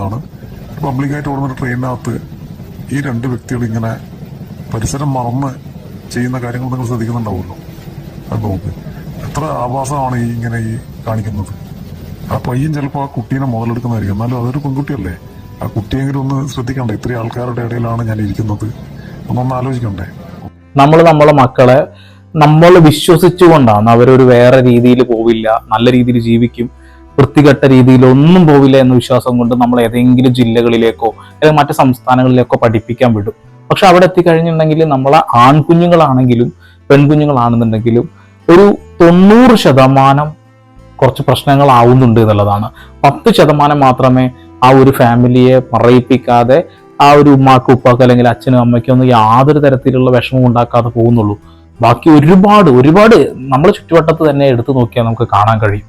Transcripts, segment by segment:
കാണുന്നതാണ് പബ്ലിക്കായിട്ട് ഓടുന്ന ട്രെയിനിനകത്ത് ഈ രണ്ട് വ്യക്തികൾ ഇങ്ങനെ പരിസരം മറന്ന് ചെയ്യുന്ന കാര്യങ്ങൾ നിങ്ങൾ ശ്രദ്ധിക്കുന്നുണ്ടാവുമല്ലോ. അത് നോക്ക് എത്ര ആവാസമാണ് ഈ ഇങ്ങനെ ഈ കാണിക്കുന്നത്. ആ പയ്യൻ ചിലപ്പോൾ ആ കുട്ടീനെ മുതലെടുക്കുന്നതായിരിക്കും. എന്നാലും അതൊരു പെൺകുട്ടിയല്ലേ? ആ കുട്ടിയെങ്കിലും ഒന്ന് ശ്രദ്ധിക്കണ്ടേ? ഇത്രയും ആൾക്കാരുടെ ഇടയിലാണ് ഞാൻ ഇരിക്കുന്നത്. ഒന്നൊന്ന് ആലോചിക്കണ്ടേ? നമ്മൾ നമ്മളെ മക്കളെ നമ്മൾ വിശ്വസിച്ചുകൊണ്ടാണ് അവരൊരു വേറെ രീതിയിൽ പോവില്ല നല്ല രീതിയിൽ ജീവിക്കും. വൃത്തികെട്ട രീതിയിൽ ഒന്നും പോവില്ല എന്ന വിശ്വാസം കൊണ്ട് നമ്മൾ ഏതെങ്കിലും ജില്ലകളിലേക്കോ അല്ലെങ്കിൽ മറ്റു സംസ്ഥാനങ്ങളിലേക്കോ പഠിപ്പിക്കാൻ വിടും. പക്ഷെ അവിടെ എത്തിക്കഴിഞ്ഞിട്ടുണ്ടെങ്കിൽ നമ്മളെ ആൺകുഞ്ഞുങ്ങളാണെങ്കിലും പെൺകുഞ്ഞുങ്ങളാണെന്നുണ്ടെങ്കിലും ഒരു തൊണ്ണൂറ് ശതമാനം കുറച്ച് പ്രശ്നങ്ങൾ ആവുന്നുണ്ട് എന്നുള്ളതാണ്. പത്ത് ശതമാനം മാത്രമേ ആ ഒരു ഫാമിലിയെ പറയിപ്പിക്കാതെ ആ ഒരു ഉമ്മാക്ക് ഉപ്പാക്ക് അല്ലെങ്കിൽ അച്ഛനും അമ്മയ്ക്കും ഒന്നും യാതൊരു തരത്തിലുള്ള വിഷമം ഉണ്ടാക്കാതെ പോകുന്നുള്ളൂ. ബാക്കി ഒരുപാട് ഒരുപാട് നമ്മുടെ ചുറ്റുവട്ടത്ത് തന്നെ എടുത്തു നോക്കിയാൽ നമുക്ക് കാണാൻ കഴിയും.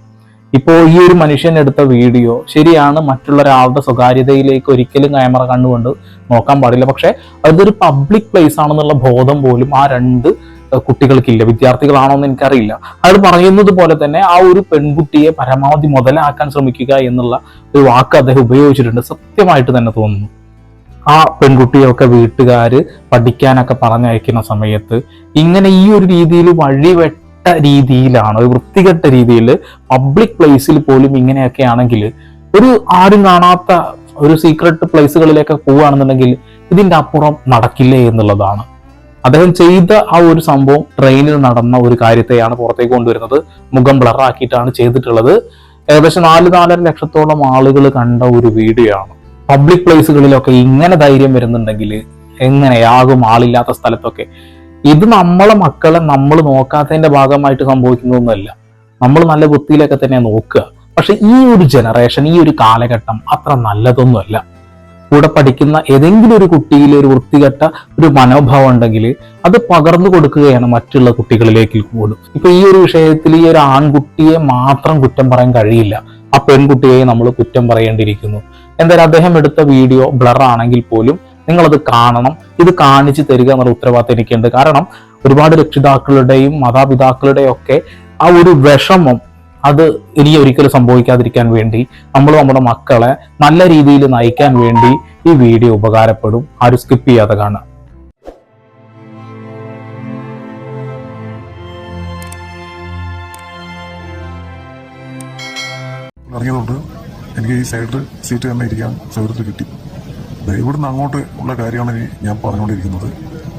ഇപ്പോൾ ഈ ഒരു മനുഷ്യൻ എടുത്ത വീഡിയോ ശരിയാണ് മറ്റുള്ള ഒരാളുടെ സ്വകാര്യതയിലേക്ക് ഒരിക്കലും ക്യാമറ കണ്ടുകൊണ്ട് നോക്കാൻ പാടില്ല. പക്ഷെ അതൊരു പബ്ലിക് പ്ലേസ് ആണെന്നുള്ള ബോധം പോലും ആ രണ്ട് കുട്ടികൾക്കില്ല. വിദ്യാർത്ഥികളാണോ എന്ന് എനിക്കറിയില്ല. അത് പറയുന്നത് പോലെ തന്നെ ആ ഒരു പെൺകുട്ടിയെ പരമാവധി മുതലാക്കാൻ ശ്രമിക്കുക എന്നുള്ള ഒരു വാക്ക് അദ്ദേഹം ഉപയോഗിച്ചിട്ടുണ്ട്. സത്യമായിട്ട് തന്നെ തോന്നുന്നു. ആ പെൺകുട്ടിയൊക്കെ വീട്ടുകാർ പഠിക്കാനൊക്കെ പറഞ്ഞയക്കുന്ന സമയത്ത് ഇങ്ങനെ ഈ ഒരു രീതിയിൽ വഴിവെട്ട രീതിയിലാണ് ഒരു വൃത്തികെട്ട രീതിയിൽ പബ്ലിക് പ്ലേസിൽ പോലും ഇങ്ങനെയൊക്കെ ആണെങ്കിൽ ഒരു ആരും കാണാത്ത ഒരു സീക്രട്ട് പ്ലേസുകളിലേക്ക് പോവുകയാണെന്നുണ്ടെങ്കിൽ ഇതിന്റെ അപ്പുറം നടക്കില്ലേ എന്നുള്ളതാണ്. അദ്ദേഹം ചെയ്ത ആ ഒരു സംഭവം ട്രെയിനിൽ നടന്ന ഒരു കാര്യത്തെയാണ് പുറത്തേക്ക് കൊണ്ടുവരുന്നത്. മുഖം ബ്ലറാക്കിയിട്ടാണ് ചെയ്തിട്ടുള്ളത്. ഏകദേശം നാല് നാലര ലക്ഷത്തോളം ആളുകൾ കണ്ട ഒരു വീഡിയോ ആണ് പബ്ലിക് പ്ലേസുകളിലൊക്കെ ഇങ്ങനെ ധൈര്യം വരുന്നുണ്ടെങ്കിൽ എങ്ങനെയാകും ആളില്ലാത്ത സ്ഥലത്തൊക്കെ? ഇത് നമ്മളെ മക്കളെ നമ്മൾ നോക്കാത്തതിന്റെ ഭാഗമായിട്ട് സംഭവിക്കുന്നതൊന്നുമല്ല. നമ്മൾ നല്ല വൃത്തിയിലൊക്കെ തന്നെ നോക്കുക. പക്ഷെ ഈ ഒരു ജനറേഷൻ ഈ ഒരു കാലഘട്ടം അത്ര നല്ലതൊന്നുമല്ല. കൂടെ പഠിക്കുന്ന ഏതെങ്കിലും ഒരു കുട്ടിയിൽ ഒരു വൃത്തികെട്ട ഒരു മനോഭാവം ഉണ്ടെങ്കിൽ അത് പകർന്നു കൊടുക്കുകയാണ് മറ്റുള്ള കുട്ടികളിലേക്ക് കൂടും. ഇപ്പൊ ഈ ഒരു വിഷയത്തിൽ ഈ ഒരു ആൺകുട്ടിയെ മാത്രം കുറ്റം പറയാൻ കഴിയില്ല. ആ പെൺകുട്ടിയെ നമ്മൾ കുറ്റം പറയേണ്ടിയിരിക്കുന്നു. എന്തായാലും അദ്ദേഹം എടുത്ത വീഡിയോ ബ്ലർ ആണെങ്കിൽ പോലും നിങ്ങളത് കാണണം. ഇത് കാണിച്ചു തരിക എന്നുള്ള ഉത്തരവാദിത്തം എനിക്കുണ്ട്. കാരണം ഒരുപാട് രക്ഷിതാക്കളുടെയും മാതാപിതാക്കളുടെയും ഒക്കെ ആ ഒരു വിഷമം അത് ഇനി ഒരിക്കലും സംഭവിക്കാതിരിക്കാൻ വേണ്ടി നമ്മൾ നമ്മുടെ മക്കളെ നല്ല രീതിയിൽ നയിക്കാൻ വേണ്ടി ഈ വീഡിയോ ഉപകാരപ്പെടും. ആരും സ്കിപ്പ് ചെയ്യാതെ കാണുക. ഇറങ്ങിയതുകൊണ്ട് എനിക്ക് ഈ സൈഡിൽ സീറ്റ് തന്നെ ഇരിക്കാൻ സൗകര്യത്തിൽ കിട്ടി. ഇവിടുന്ന് അങ്ങോട്ട് ഉള്ള കാര്യമാണ് ഇനി ഞാൻ പറഞ്ഞുകൊണ്ടിരിക്കുന്നത്.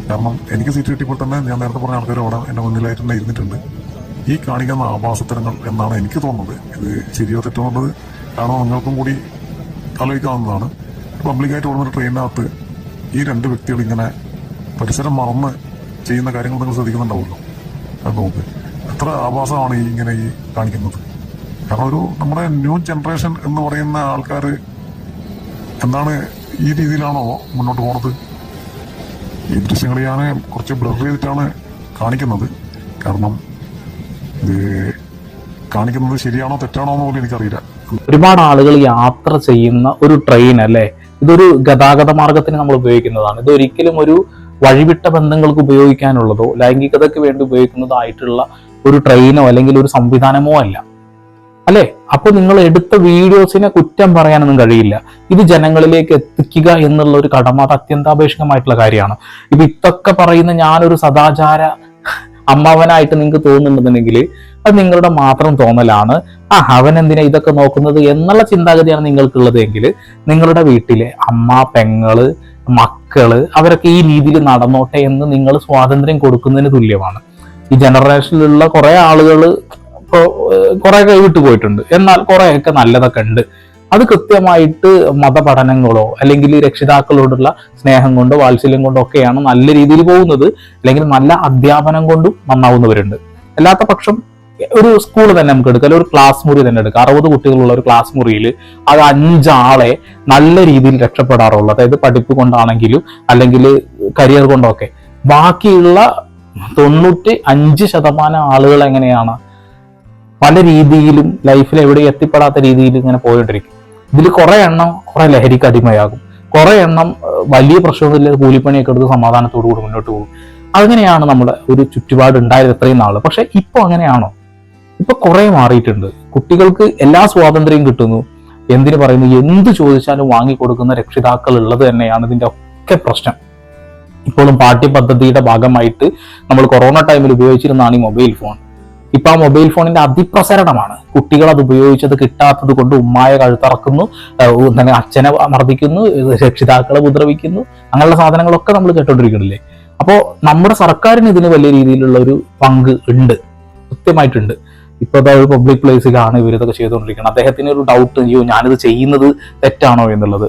കാരണം എനിക്ക് സീറ്റ് കിട്ടിയപ്പോൾ തന്നെ ഞാൻ നേരത്തെ പറഞ്ഞ ആൾക്കാർ അവിടെ എന്റെ മുന്നിലായിട്ട് തന്നെ ഇരുന്നിട്ടുണ്ട്. ഈ കാണിക്കുന്ന ആഭാസത്തരങ്ങൾ എന്നാണ് എനിക്ക് തോന്നുന്നത്. ഇത് ശരിയോ തെറ്റോ എന്നുള്ളത് കാരണം നിങ്ങൾക്കും കൂടി ആലോചിക്കാവുന്നതാണ്. പബ്ലിക്കായിട്ട് ഓടുന്ന ട്രെയിനിനകത്ത് ഈ രണ്ട് വ്യക്തികൾ ഇങ്ങനെ പരിസരം മറന്ന് ചെയ്യുന്ന കാര്യങ്ങൾ നിങ്ങൾ ശ്രദ്ധിക്കുന്നുണ്ടാവുമല്ലോ. അത് നോക്ക്. എത്ര ആഭാസമാണ് ഈ ഇങ്ങനെ ഈ കാണിക്കുന്നത്. കാരണം ഒരു നമ്മുടെ ന്യൂ ജനറേഷൻ എന്ന് പറയുന്ന ആൾക്കാർ എന്താണ് ഈ രീതിയിലാണോ മുന്നോട്ട് പോണത്? ഈ ദൃശ്യങ്ങൾ ഞാൻ കുറച്ച് ബ്ലർ ചെയ്തിട്ടാണ് കാണിക്കുന്നത്. കാരണം ഇത് കാണിക്കുന്നത് ശരിയാണോ തെറ്റാണോ എന്ന് പോലും എനിക്കറിയില്ല. ഒരുപാട് ആളുകൾ യാത്ര ചെയ്യുന്ന ഒരു ട്രെയിൻ അല്ലേ? ഇതൊരു ഗതാഗത മാർഗത്തിന് നമ്മൾ ഉപയോഗിക്കുന്നതാണ്. ഇത് ഒരിക്കലും ഒരു വഴിവിട്ട ബന്ധങ്ങൾക്ക് ഉപയോഗിക്കാനുള്ളതോ ലൈംഗികതയ്ക്ക് വേണ്ടി ഉപയോഗിക്കുന്നതോ ആയിട്ടുള്ള ഒരു ട്രെയിനോ അല്ലെങ്കിൽ ഒരു സംവിധാനമോ അല്ല. അല്ലെ? അപ്പൊ നിങ്ങൾ എടുത്ത വീഡിയോസിനെ കുറ്റം പറയാനൊന്നും കഴിയില്ല. ഇത് ജനങ്ങളിലേക്ക് എത്തിക്കുക എന്നുള്ള ഒരു കടമ അത് അത്യന്താപേക്ഷികമായിട്ടുള്ള കാര്യമാണ്. ഇപ്പൊ ഇതൊക്കെ പറയുന്ന ഞാനൊരു സദാചാര അമ്മാവനായിട്ട് നിങ്ങൾക്ക് തോന്നുന്നുണ്ടെന്നുണ്ടെങ്കിൽ അത് നിങ്ങളുടെ മാത്രം തോന്നലാണ്. ആ അവൻ എന്തിനാ ഇതൊക്കെ നോക്കുന്നത് എന്നുള്ള ചിന്താഗതിയാണ് നിങ്ങൾക്കുള്ളത് എങ്കിൽ നിങ്ങളുടെ വീട്ടിലെ അമ്മ പെങ്ങൾ മക്കൾ അവരൊക്കെ ഈ രീതിയിൽ നടന്നോട്ടെ എന്ന് നിങ്ങൾ സ്വാതന്ത്ര്യം കൊടുക്കുന്നതിന് തുല്യമാണ്. ഈ ജനറേഷനിലുള്ള കുറെ ആളുകൾ ഇപ്പോൾ കുറെ കൈവിട്ട് പോയിട്ടുണ്ട്. എന്നാൽ കുറേയൊക്കെ നല്ലതൊക്കെ ഉണ്ട്. അത് കൃത്യമായിട്ട് മതപഠനങ്ങളോ അല്ലെങ്കിൽ രക്ഷിതാക്കളോടുള്ള സ്നേഹം കൊണ്ടോ വാത്സല്യം കൊണ്ടോ ഒക്കെയാണ് നല്ല രീതിയിൽ പോകുന്നത്. അല്ലെങ്കിൽ നല്ല അധ്യാപനം കൊണ്ടും നന്നാവുന്നവരുണ്ട്. അല്ലാത്ത പക്ഷം ഒരു സ്കൂൾ തന്നെ നമുക്ക് എടുക്കാം. അല്ലെങ്കിൽ ഒരു ക്ലാസ് മുറി തന്നെ എടുക്കാം. അറുപത് കുട്ടികളുള്ള ഒരു ക്ലാസ് മുറിയിൽ അത് അഞ്ചാളെ നല്ല രീതിയിൽ രക്ഷപ്പെടാറുള്ളൂ. അതായത് പഠിപ്പ് കൊണ്ടാണെങ്കിലും അല്ലെങ്കിൽ കരിയർ കൊണ്ടൊക്കെ. ബാക്കിയുള്ള തൊണ്ണൂറ്റി അഞ്ച് ശതമാനം ആളുകൾ എങ്ങനെയാണ് പല രീതിയിലും ലൈഫിൽ എവിടെ എത്തിപ്പെടാത്ത രീതിയിൽ ഇങ്ങനെ പോയിട്ടിരിക്കും. ഇതിൽ കുറെ എണ്ണം കുറെ ലഹരിക്ക് അടിമയാകും. കുറെ എണ്ണം വലിയ പ്രശ്നമില്ല കൂലിപ്പണിയൊക്കെ എടുത്ത് സമാധാനത്തോടു കൂടി മുന്നോട്ട് പോകും. അങ്ങനെയാണ് നമ്മുടെ ഒരു ചുറ്റുപാട് ഉണ്ടായത് ഇത്രയും നാൾ. പക്ഷെ ഇപ്പൊ അങ്ങനെയാണോ? ഇപ്പൊ കുറെ മാറിയിട്ടുണ്ട്. കുട്ടികൾക്ക് എല്ലാ സ്വാതന്ത്ര്യം കിട്ടുന്നു. എന്തിനു പറയുന്നു? എന്ത് ചോദിച്ചാലും വാങ്ങിക്കൊടുക്കുന്ന രക്ഷിതാക്കൾ ഉള്ളത് തന്നെയാണ് ഇതിന്റെ ഒക്കെ പ്രശ്നം. ഇപ്പോഴും പാഠ്യപദ്ധതിയുടെ ഭാഗമായിട്ട് നമ്മൾ കൊറോണ ടൈമിൽ ഉപയോഗിച്ചിരുന്നതാണ് ഈ മൊബൈൽ ഫോൺ. ഇപ്പൊ ആ മൊബൈൽ ഫോണിന്റെ അതിപ്രസരണമാണ്. കുട്ടികൾ അത് ഉപയോഗിച്ചത് കിട്ടാത്തത് കൊണ്ട് ഉമ്മായ കഴുത്തറക്കുന്നു തന്നെ അച്ഛനെ മർദ്ദിക്കുന്നു രക്ഷിതാക്കളെ ഉപദ്രവിക്കുന്നു അങ്ങനെയുള്ള സാധനങ്ങളൊക്കെ നമ്മൾ കേട്ടോണ്ടിരിക്കണില്ലേ? അപ്പോൾ നമ്മുടെ സർക്കാരിന് ഇതിന് വലിയ രീതിയിലുള്ള ഒരു പങ്ക് ഉണ്ട്. കൃത്യമായിട്ടുണ്ട്. ഇപ്പൊ അതായത് പബ്ലിക് പ്ലേസിലാണ് ഇവരിതൊക്കെ ചെയ്തുകൊണ്ടിരിക്കുന്നത് അദ്ദേഹത്തിന് ഒരു ഡൗട്ട് അയ്യോ ഞാനിത് ചെയ്യുന്നത് തെറ്റാണോ എന്നുള്ളത്.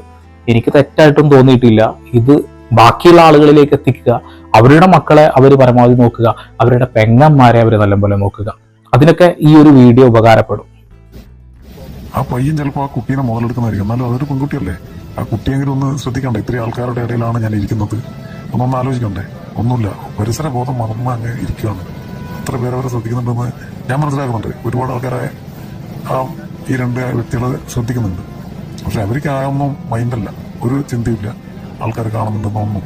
എനിക്ക് തെറ്റായിട്ടും തോന്നിയിട്ടില്ല. ഇത് ബാക്കിയുള്ള ആളുകളിലേക്ക് എത്തിക്കുക അവരുടെ മക്കളെ അവർ പരമാവധി നോക്കുക. അവരുടെ പെങ്ങന്മാരെ അവർ നല്ലപോലെ നോക്കുക. അതിനൊക്കെ ഈ ഒരു വീഡിയോ ഉപകാരപ്പെടും. ആ പയ്യൻ ചിലപ്പോൾ ആ കുട്ടീനെ മുതലെടുക്കുന്നതായിരിക്കും. എന്നാലും അതൊരു പെൺകുട്ടിയല്ലേ? ആ കുട്ടിയെങ്കിലും ഒന്ന് ശ്രദ്ധിക്കണ്ടേ? ഇത്രയും ആൾക്കാരുടെ ഇടയിലാണ് ഞാൻ ഇരിക്കുന്നത്. ഒന്നൊന്ന് ആലോചിക്കണ്ടേ? ഒന്നുമില്ല. പരിസര ബോധം മറന്ന് അങ്ങ് ഇരിക്കുകയാണ് എത്ര പേരെ അവരെ ശ്രദ്ധിക്കുന്നുണ്ടെന്ന് ഞാൻ മനസ്സിലാക്കുന്നുണ്ട്. ഒരുപാട് ആൾക്കാരെ ആ ഈ രണ്ട് വ്യക്തികൾ ശ്രദ്ധിക്കുന്നുണ്ട്. പക്ഷെ അവർക്ക് ആ ഒന്നും മൈൻഡല്ല ഒരു ചിന്തയില്ല ആൾക്കാർ കാണുന്നുണ്ടെന്നൊന്നും.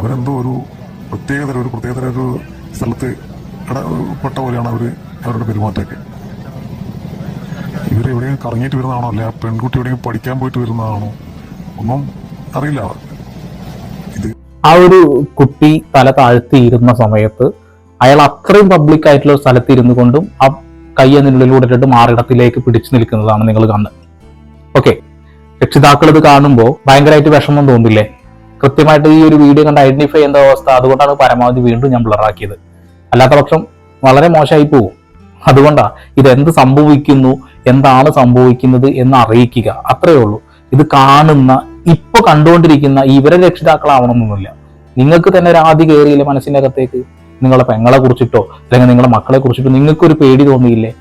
അവരെന്തോ ഒരു പ്രത്യേകതര ഒരു പ്രത്യേകതര ഒരു സ്ഥലത്ത് ഇടപെട്ട പോലെയാണ് അവർ അവരുടെ പെരുമാറ്റമൊക്കെ. ഇവരെവിടെയും കറങ്ങിയിട്ട് വരുന്നതാണോ? അല്ലെ പെൺകുട്ടി എവിടെയും പഠിക്കാൻ പോയിട്ട് വരുന്നതാണോ? ഒന്നും അറിയില്ല. ആ ഒരു കുട്ടി തല താഴ്ത്തിയിരുന്ന സമയത്ത് അയാൾ അത്രയും പബ്ലിക് ആയിട്ടുള്ള സ്ഥലത്ത് ഇരുന്നു കൊണ്ടും ആ കൈ അതിനുള്ളിലൂടെ ഇട്ടിട്ട് മാറിടത്തിലേക്ക് പിടിച്ചു നിൽക്കുന്നതാണ് നിങ്ങൾ കാണുന്നത് ഓക്കെ രക്ഷിതാക്കൾ ഇത് കാണുമ്പോൾ ഭയങ്കരമായിട്ട് വിഷമം തോന്നില്ലേ? കൃത്യമായിട്ട് ഈ ഒരു വീഡിയോ കണ്ട് ഐഡന്റിഫൈ ചെയ്യുന്ന അവസ്ഥ. അതുകൊണ്ടാണ് പരമാവധി വീണ്ടും ഞാൻ ബ്ലറാക്കിയത് അല്ലാത്ത പക്ഷം വളരെ മോശമായി പോകും. അതുകൊണ്ടാ ഇത് എന്ത് സംഭവിക്കുന്നു എന്താണ് സംഭവിക്കുന്നത് എന്ന് അറിയിക്കുക. അത്രയേ ഉള്ളൂ. ഇത് കാണുന്ന ഇപ്പൊ കണ്ടുകൊണ്ടിരിക്കുന്ന ഇവരെ രക്ഷിതാക്കളാവണമെന്നൊന്നുമില്ല. നിങ്ങൾക്ക് തന്നെ ഒരു ആദ്യ കയറിയില്ലേ മനസ്സിനകത്തേക്ക് നിങ്ങളെ പെങ്ങളെ കുറിച്ചിട്ടോ അല്ലെങ്കിൽ നിങ്ങളുടെ മക്കളെ കുറിച്ചിട്ടോ നിങ്ങൾക്കൊരു പേടി തോന്നിയില്ലേ?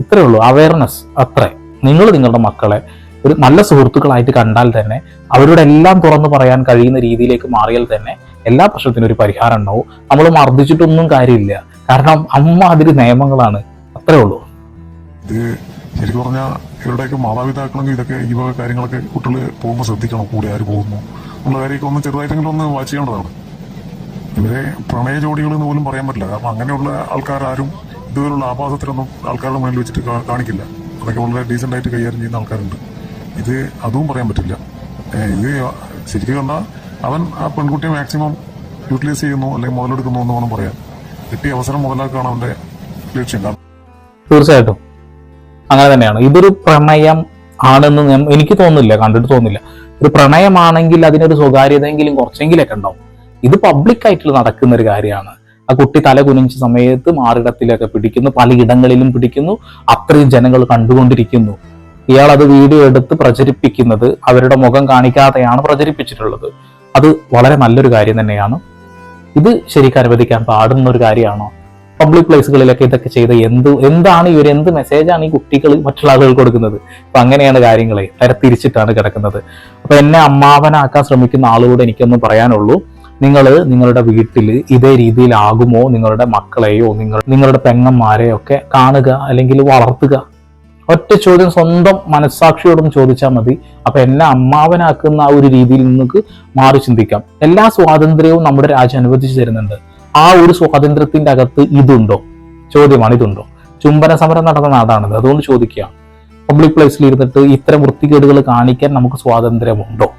ഇത്രയേ ഉള്ളൂ. അവയർനെസ് അത്രേ. നിങ്ങൾ നിങ്ങളുടെ മക്കളെ ഒരു നല്ല സുഹൃത്തുക്കളായിട്ട് കണ്ടാൽ തന്നെ അവരോട് എല്ലാം തുറന്നു പറയാൻ കഴിയുന്ന രീതിയിലേക്ക് മാറിയാൽ തന്നെ എല്ലാ പ്രശ്നത്തിനും ഒരു പരിഹാരം ഉണ്ടാവും. നമ്മൾ മർദ്ദിച്ചിട്ടൊന്നും കാര്യമില്ല. കാരണം അമ്മ അതിന് നിയമങ്ങളാണ്. അത്രേ ഉള്ളൂ. ഇത് ശരിക്കും പറഞ്ഞാൽ ഇവരുടെയൊക്കെ മാതാപിതാക്കളെങ്കിൽ ഇതൊക്കെ ഈ വക കാര്യങ്ങളൊക്കെ കുട്ടികൾ പോകുമ്പോൾ ശ്രദ്ധിക്കണം കൂടെ ആര് പോകുന്നു എന്നുള്ള കാര്യമൊക്കെ ഒന്ന് ചെറുതായിട്ടെങ്കിലും ഒന്ന് വാച്ച് ചെയ്യേണ്ടതാണ്. ഇവരെ പ്രണയ ജോഡികൾ എന്ന് പോലും പറയാൻ പറ്റില്ല. കാരണം അങ്ങനെയുള്ള ആൾക്കാരും ഇതുപോലുള്ള ആഭാസത്തിലൊന്നും ആൾക്കാരുടെ മുന്നിൽ വെച്ചിട്ട് കാണിക്കില്ല. അതൊക്കെ വളരെ ഡീസന്റ് ആയിട്ട് കൈകാര്യം ചെയ്യുന്ന ആൾക്കാരുണ്ട്. ഇത് അതും പറയാൻ പറ്റില്ല. ഇത് ശരിക്കും കണ്ടാൽ അവൻ ആ പെൺകുട്ടിയെ മാക്സിമം യൂട്ടിലൈസ് ചെയ്യുന്നു അല്ലെങ്കിൽ മുതലെടുക്കുന്നു എന്ന് വേണം പറയാം കിട്ടിയ അവസരം മുതലാക്കുകയാണ് അവന്റെ ലക്ഷ്യം. തീർച്ചയായിട്ടും. അങ്ങനെ തന്നെയാണ്. ഇതൊരു പ്രണയം ആണെന്ന് എനിക്ക് തോന്നുന്നില്ല. കണ്ടിട്ട് തോന്നുന്നില്ല. ഒരു പ്രണയമാണെങ്കിൽ അതിനൊരു സ്വകാര്യതയെങ്കിലും കുറച്ചെങ്കിലൊക്കെ ഉണ്ടാവും. ഇത് പബ്ലിക് ആയിട്ട് നടക്കുന്ന ഒരു കാര്യമാണ്. ആ കുട്ടി തല കുനിഞ്ഞ സമയത്ത് മാറിടത്തിലൊക്കെ പിടിക്കുന്നു. പലയിടങ്ങളിലും പിടിക്കുന്നു. അത്രയും ജനങ്ങൾ കണ്ടുകൊണ്ടിരിക്കുന്നു. ഇയാൾ അത് വീഡിയോ എടുത്ത് പ്രചരിപ്പിക്കുന്നത് അവരുടെ മുഖം കാണിക്കാതെയാണ് പ്രചരിപ്പിച്ചിട്ടുള്ളത്. അത് വളരെ നല്ലൊരു കാര്യം തന്നെയാണ്. ഇത് ശരിക്കും അനുവദിക്കാൻ പാടുന്ന ഒരു കാര്യമാണോ പബ്ലിക് പ്ലേസുകളിലൊക്കെ ഇതൊക്കെ ചെയ്ത എന്ത് എന്താണ് ഇവർ എന്ത് മെസ്സേജാണ് ഈ കുട്ടികൾ മറ്റുള്ള ആളുകൾ കൊടുക്കുന്നത്? അപ്പൊ അങ്ങനെയാണ് കാര്യങ്ങളെ തരത്തിരിച്ചിട്ടാണ് കിടക്കുന്നത്. അപ്പൊ എന്നെ അമ്മാവനാക്കാൻ ശ്രമിക്കുന്ന ആളുകൂടെ എനിക്കൊന്നും പറയാനുള്ളൂ. നിങ്ങൾ നിങ്ങളുടെ വീട്ടിൽ ഇതേ രീതിയിലാകുമോ നിങ്ങളുടെ മക്കളെയോ നിങ്ങൾ നിങ്ങളുടെ പെങ്ങന്മാരെയോ ഒക്കെ കാണുക അല്ലെങ്കിൽ വളർത്തുക? ഒറ്റ ചോദ്യം സ്വന്തം മനസ്സാക്ഷിയോടും ചോദിച്ചാൽ മതി. അപ്പൊ എന്നെ അമ്മാവനാക്കുന്ന ആ ഒരു രീതിയിൽ നിങ്ങൾക്ക് മാറി ചിന്തിക്കാം. എല്ലാ സ്വാതന്ത്ര്യവും നമ്മുടെ രാജ്യം അനുവദിച്ചു തരുന്നുണ്ട്. ആ ഒരു സ്വാതന്ത്ര്യത്തിന്റെ അകത്ത് ഇതുണ്ടോ? ചോദ്യമാണ് ഇതുണ്ടോ? ചുംബന സമരം നടന്ന നാടാണിത് അതുകൊണ്ട് ചോദിക്കുക പബ്ലിക് പ്ലേസിൽ ഇരുന്നിട്ട് ഇത്തരം വൃത്തികേടുകൾ കാണിക്കാൻ നമുക്ക് സ്വാതന്ത്ര്യമുണ്ടോ?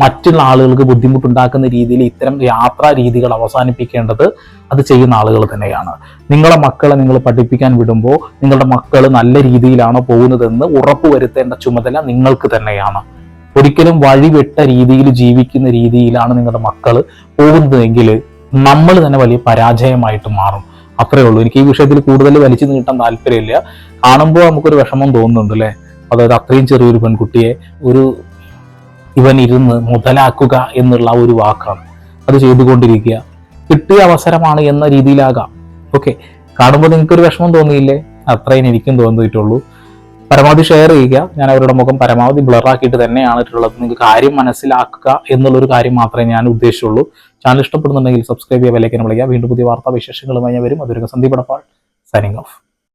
മറ്റുള്ള ആളുകൾക്ക് ബുദ്ധിമുട്ടുണ്ടാക്കുന്ന രീതിയിൽ ഇത്തരം യാത്രാ രീതികൾ അവസാനിപ്പിക്കേണ്ടത് അത് ചെയ്യുന്ന ആളുകൾ തന്നെയാണ്. നിങ്ങളെ മക്കളെ നിങ്ങൾ പഠിപ്പിക്കാൻ വിടുമ്പോൾ നിങ്ങളുടെ മക്കൾ നല്ല രീതിയിലാണോ പോകുന്നതെന്ന് ഉറപ്പുവരുത്തേണ്ട ചുമതല നിങ്ങൾക്ക് തന്നെയാണ്. ഒരിക്കലും വഴിവിട്ട രീതിയിൽ ജീവിക്കുന്ന രീതിയിലാണ് നിങ്ങളുടെ മക്കൾ പോകുന്നതെങ്കിൽ നമ്മൾ തന്നെ വലിയ പരാജയമായിട്ട് മാറും. അത്രേ ഉള്ളൂ. എനിക്ക് ഈ വിഷയത്തിൽ കൂടുതൽ വലിച്ചു നീട്ടാൻ താല്പര്യമില്ല. കാണുമ്പോൾ നമുക്കൊരു വിഷമം തോന്നുന്നുണ്ട് അല്ലേ അതായത് അത്രയും ചെറിയൊരു പെൺകുട്ടിയെ ഒരു ഇവൻ ഇരുന്ന് മുതലാക്കുക എന്നുള്ള ഒരു വാക്കാണ്. അത് ചെയ്തുകൊണ്ടിരിക്കുക. കിട്ടിയ അവസരമാണ് എന്ന രീതിയിലാകാം. ഓക്കെ കാണുമ്പോൾ നിങ്ങൾക്ക് ഒരു വിഷമം തോന്നിയില്ലേ? അത്രയും എനിക്കും തോന്നിയിട്ടുള്ളൂ. പരമാവധി ഷെയർ ചെയ്യുക. ഞാൻ അവരുടെ മുഖം പരമാവധി ബ്ലറാക്കിയിട്ട് തന്നെയാണ് ഇട്ടുള്ളത് നിങ്ങൾക്ക് കാര്യം മനസ്സിലാക്കുക എന്നുള്ളൊരു കാര്യം മാത്രമേ ഞാൻ ഉദ്ദേശിച്ചുള്ളൂ. ചാനൽ ഇഷ്ടപ്പെടുന്നുണ്ടെങ്കിൽ സബ്സ്ക്രൈബ് ചെയ്യുക വിലയ്ക്കാൻ വിളിക്കുക. വീണ്ടും പുതിയ വാർത്താ വിശേഷങ്ങളുമായി ഞാൻ വരും. അതൊരു സന്ദീപ് സൈനിങ് ഓഫ്